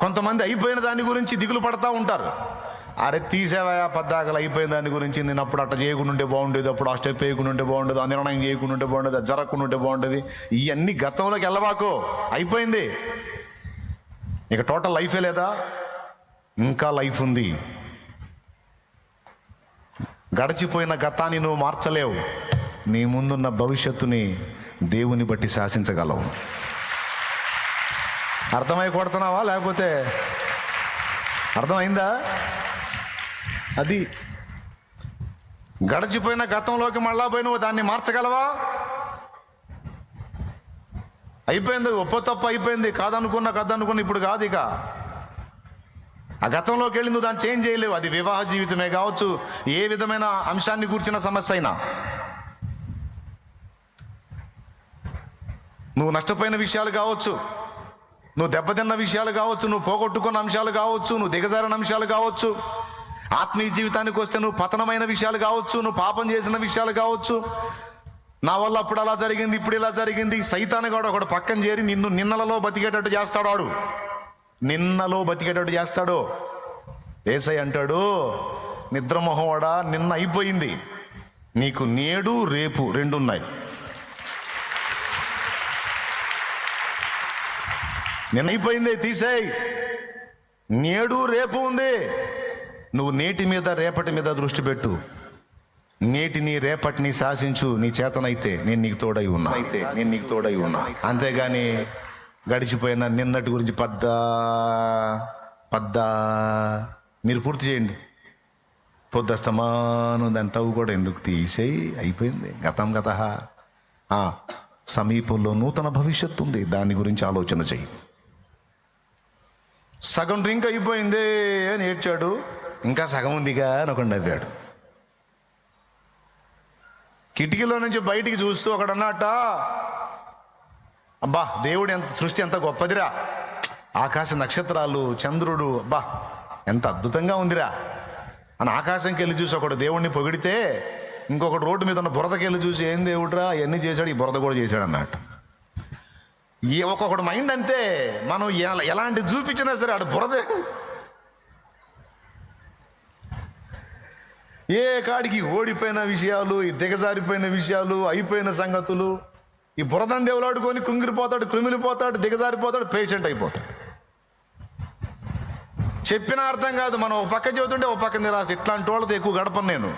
కొంతమంది అయిపోయిన దాని గురించి దిగులు పడతా ఉంటారు. అరే తీసేవా పద్దాకలు అయిపోయిన దాని గురించి నేను అప్పుడు అట్ట చేయకుండా ఉంటే బాగుండేది అప్పుడు ఆ స్టెప్ వేయకుండా ఉంటే బాగుండదు ఆ నిర్ణయం చేయకుండా ఉంటే బాగుండేది అది జరగకుండా ఉంటే బాగుండేది ఇవన్నీ గతంలోకి వెళ్ళబాకు. అయిపోయింది. ఇక టోటల్ లైఫే లేదా? ఇంకా లైఫ్ ఉంది. గడిచిపోయిన గతాన్ని నువ్వు మార్చలేవు. నీ ముందున్న భవిష్యత్తుని దేవుని బట్టి శాసించగలవు. అర్థమై కొడుతున్నావా? లేకపోతే అర్థమైందా? అది గడిచిపోయిన గతంలోకి మళ్ళా పోయి నువ్వు దాన్ని మార్చగలవా? అయిపోయింది ఒప్పో తప్ప అయిపోయింది. కాదనుకున్నా కాదనుకున్నా ఇప్పుడు కాదు ఇక. ఆ గతంలోకి వెళ్ళి నువ్వు దాన్ని చేంజ్ చేయలేవు. అది వివాహ జీవితమే కావచ్చు ఏ విధమైన అంశాన్ని కూర్చిన సమస్య అయినా. నువ్వు నష్టపోయిన విషయాలు కావచ్చు నువ్వు దెబ్బతిన్న విషయాలు కావచ్చు నువ్వు పోగొట్టుకున్న అంశాలు కావచ్చు నువ్వు దిగజారిన అంశాలు కావచ్చు ఆత్మీయ జీవితానికి వస్తే నువ్వు పతనమైన విషయాలు కావచ్చు నువ్వు పాపం చేసిన విషయాలు కావచ్చు. నా వల్ల అప్పుడు అలా జరిగింది ఇప్పుడు ఇలా జరిగింది. సైతాన్ని కూడా ఒకడు పక్కన చేరి నిన్ను నిన్నలలో బతికేటట్టు చేస్తాడు వాడు. నిన్నలో బతికేటట్టు చేస్తాడు. ఏసై అంటాడు నిద్రమోహవాడా నిన్న అయిపోయింది. నీకు నేడు రేపు రెండు నిన్న అయిపోయింది తీసేయ్. నేడు రేపు ఉంది. నువ్వు నేటి మీద రేపటి మీద దృష్టి పెట్టు. నేటిని రేపటిని శాసించు నీ చేతనైతే నేను నీకు తోడై ఉన్నా. అయితే నేను నీకు తోడై ఉన్నా. అంతేగాని గడిచిపోయిన నిన్నటి గురించి పద్దా పద్దా. మీరు పూర్తి చేయండి. పొద్దస్తమాను దాని తవ్వు కూడా ఎందుకు తీసేయి? అయిపోయింది. గతం గత సమీపంలో నూతన భవిష్యత్తు ఉంది. దాని గురించి ఆలోచన చెయ్యి సగం డ్రింక్ అయిపోయింది అని ఏడ్చాడు. ఇంకా సగం ఉందిగా అని ఒకడు నవ్వాడు. కిటికీలో నుంచి బయటికి చూస్తూ ఒకడన్నట అబ్బా దేవుడు ఎంత సృష్టి ఎంత గొప్పదిరా. ఆకాశ నక్షత్రాలు చంద్రుడు అబ్బా ఎంత అద్భుతంగా ఉందిరా. అని ఆకాశంకి వెళ్ళి చూసి ఒకడు దేవుడిని పొగిడితే ఇంకొకటి రోడ్డు మీద ఉన్న బురదకి వెళ్ళి చూసి ఏం దేవుడురా అవన్నీ చేశాడు ఈ బురద కూడా చేశాడు అన్నట్టు ఈ ఒక్కొక్కడు మైండ్ అంతే. మనం ఎలా- ఎలాంటి చూపించినా సరే ఆడు బురదే. ఏ కాడికి ఓడిపోయిన విషయాలు ఈ దిగజారిపోయిన విషయాలు అయిపోయిన సంగతులు ఈ బురదం దేవులాడుకొని కుంగిరిపోతాడు కృమిలిపోతాడు దిగజారిపోతాడు పేషెంట్ అయిపోతాడు. చెప్పిన అర్థం కాదు. మనం ఒక పక్క చెబుతుంటే ఒక పక్క నిరాశ. ఇట్లాంటి వాళ్ళతో ఎక్కువ గడపను నేను.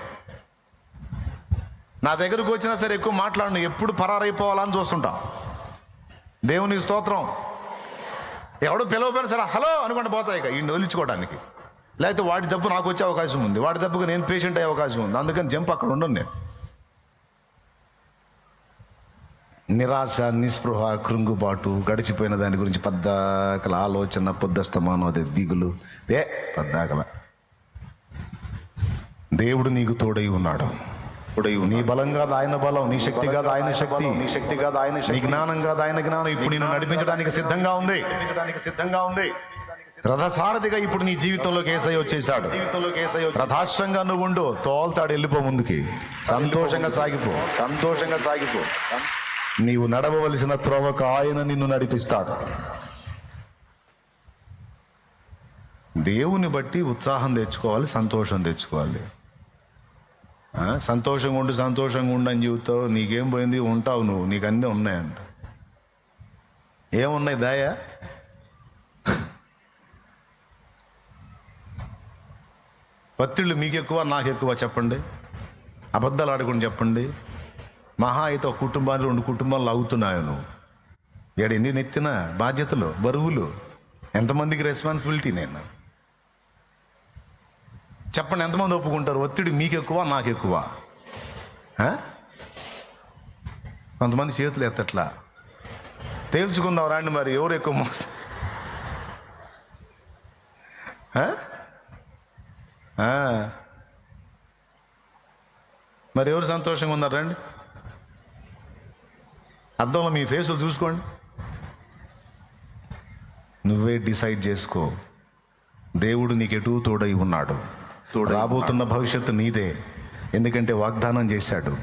నా దగ్గరకు వచ్చినా సరే ఎక్కువ మాట్లాడను. ఎప్పుడు పరారైపోవాలని చూస్తుంటా. దేవుని స్తోత్రం. ఎవడు పిలవపోయినా సరే హలో అనుకుంటూ పోతాయి ఇక ఈ వదిలించుకోవడానికి లేకపోతే వాడి దెబ్బ నాకు వచ్చే అవకాశం ఉంది. వాడి దెబ్బకు నేను పేషెంట్ అయ్యే అవకాశం ఉంది. అందుకని జంప్ అక్కడ ఉండను నేను. నిరాశ నిస్పృహ కృంగుబాటు గడిచిపోయిన దాని గురించి పద్దాకల ఆలోచన పొద్దస్తమానం అదే దిగులు. ఏ పద్దాకల. దేవుడు నీకు తోడై ఉన్నాడు. నీ బలం కాదు ఆయన బలం నీ శక్తి కాదు ఆయన శక్తి. నీ శక్తి కాదు ఆయన నీ జ్ఞానం కాదు ఆయన జ్ఞానం ఇప్పుడు నేను నడిపించడానికి సిద్ధంగా ఉంది. సిద్ధంగా ఉంది రథసారథిగా ఇప్పుడు నీ జీవితంలోకి ఏసై వచ్చేసాడు రథాశ్వంగా నువ్వు ఉండు. తోల్తాడు వెళ్ళిపో ముందుకి. సంతోషంగా సాగిపో. సంతోషంగా సాగిపో. నీవు నడవవలసిన త్రోవకు ఆయన నిన్ను నడిపిస్తాడు. దేవుని బట్టి ఉత్సాహం తెచ్చుకోవాలి సంతోషం తెచ్చుకోవాలి. సంతోషంగా ఉండు సంతోషంగా ఉండని అని చెబుతావు. నీకేం పోయింది? ఉంటావు నువ్వు. నీకు అన్నీ ఉన్నాయంట. ఏమున్నాయి దాయా? ఒత్తిళ్ళు మీకు ఎక్కువ నాకు ఎక్కువ చెప్పండి. అబద్ధాలు ఆడుకుని చెప్పండి. మహా అయితే ఒక కుటుంబాన్ని రెండు కుటుంబాలు అవుతున్నాయి నువ్వు. ఏడు ఎన్ని నెత్తిన బాధ్యతలు బరువులు. ఎంతమందికి రెస్పాన్సిబిలిటీ నేను? చెప్పండి ఎంతమంది ఒప్పుకుంటారు? ఒత్తిడి మీకు ఎక్కువ నాకు ఎక్కువ కొంతమంది చేతులు ఎత్తట్లా? తేల్చుకుందాం రాండి మరి ఎవరు ఎక్కువ మోస్త మరి ఎవరు సంతోషంగా ఉన్నారు రండి? అద్దంలో మీ ఫేసులు చూసుకోండి. నువ్వే డిసైడ్ చేసుకో. దేవుడు నీకు ఎటు తోడై ఉన్నాడు. రాబోతున్న భవిష్యత్తు నీదే. ఎందుకంటే వాగ్దానం చేశాడు.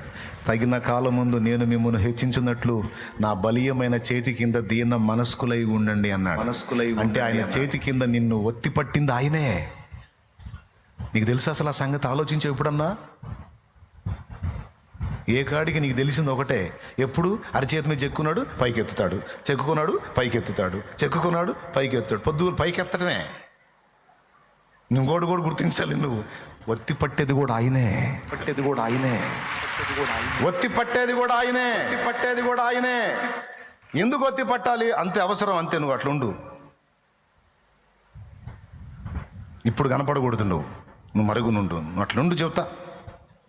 తగిన కాలం ముందు నేను మిమ్మల్ని హెచ్చించున్నట్లు నా బలీయమైన చేతి కింద దీన మనస్కులై ఉండండి అన్నాడు. మనస్కులై అంటే ఆయన చేతి కింద నిన్ను ఒత్తి పట్టింది ఆయనే. నీకు తెలుసు అసలు ఆ సంగతి? ఆలోచించే ఎప్పుడన్నా? ఏ కాడికి నీకు తెలిసింది ఒకటే. ఎప్పుడు? అరిచేతి మీద చెక్కున్నాడు పైకి ఎత్తుతాడు చెక్కుకున్నాడు పైకి ఎత్తుతాడు చెక్కుకున్నాడు పైకి ఇంకోటి కూడా గుర్తించాలి నువ్వు. ఒత్తి పట్టేది కూడా ఆయనే. పట్టేది కూడా ఆయనే. ఒత్తి పట్టేది కూడా ఆయనే. పట్టేది కూడా ఆయనే. ఎందుకు ఒత్తి పట్టాలి? అంతే అవసరం అంతే నువ్వు అట్లుండు ఇప్పుడు కనపడకూడదు నువ్వు. నువ్వు మరుగునుండు. నువ్వు అట్లుండు చెబుతా.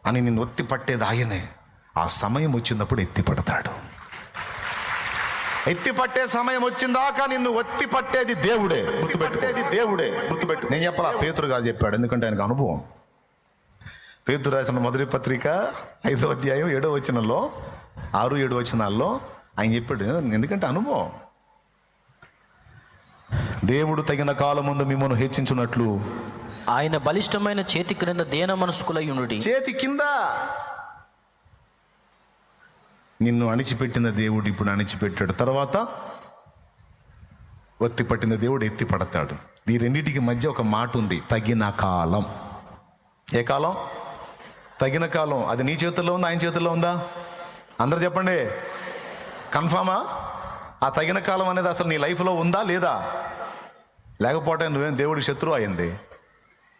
అని నిన్ను ఒత్తి పట్టేది ఆయనే. ఆ సమయం వచ్చినప్పుడు ఎత్తి పడతాడు. ఎత్తి పట్టే సమయం వచ్చిందాకా నిన్ను ఒత్తి పట్టేది దేవుడే. గుర్తుపెట్టుకోేది దేవుడే. గుర్తుపెట్టు నేను చెప్పాలా పేతురు గారు చెప్పాడు ఎందుకంటే ఆయనకు అనుభవం. పేతురు రాసిన మొదటి పత్రిక ఐదో అధ్యాయం ఏడో వచనంలో ఆరు ఏడు వచనాల్లో ఆయన చెప్పాడు ఎందుకంటే అనుభవం. దేవుడు తగిన కాలం ముందు మిమ్మల్ని హెచ్చించున్నట్లు. ఆయన బలిష్టమైన చేతి క్రింద దేన మనస్కులై ఉండుడి. చేతి కింద. నిన్ను అణిచిపెట్టిన దేవుడు ఇప్పుడు అణిచిపెట్టాడు. తర్వాత ఒత్తి పట్టిన దేవుడు ఎత్తి పడతాడు. ఈ రెండింటికి మధ్య ఒక మాట ఉంది తగిన కాలం. ఏ కాలం? తగిన కాలం. అది నీ చేతుల్లో ఉందా? ఆయన చేతుల్లో ఉందా? అందరు చెప్పండి. కన్ఫామా? ఆ తగిన కాలం అనేది అసలు నీ లైఫ్లో ఉందా లేదా? లేకపోతే నువ్వేం దేవుడి శత్రువు అయింది?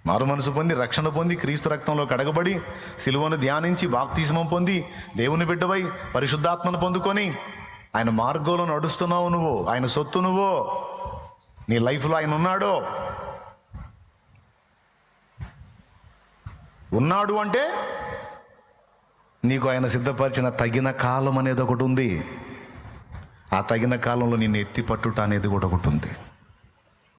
మారు మనసు పొంది రక్షణ పొంది క్రీస్తు రక్తంలో కడగబడి సిలువను ధ్యానించి బాప్తిజమం పొంది దేవుని బిడ్డవై పరిశుద్ధాత్మను పొందుకొని ఆయన మార్గంలో నడుస్తున్నావు నువ్వు ఆయన సొత్తు నువ్వు నీ లైఫ్లో ఆయన ఉన్నాడు. ఉన్నాడు అంటే నీకు ఆయన సిద్ధపరిచిన తగిన కాలం అనేది ఒకటి ఉంది. ఆ తగిన కాలంలో నిన్ను ఎత్తి పట్టుట అనేది కూడా ఒకటి ఉంది.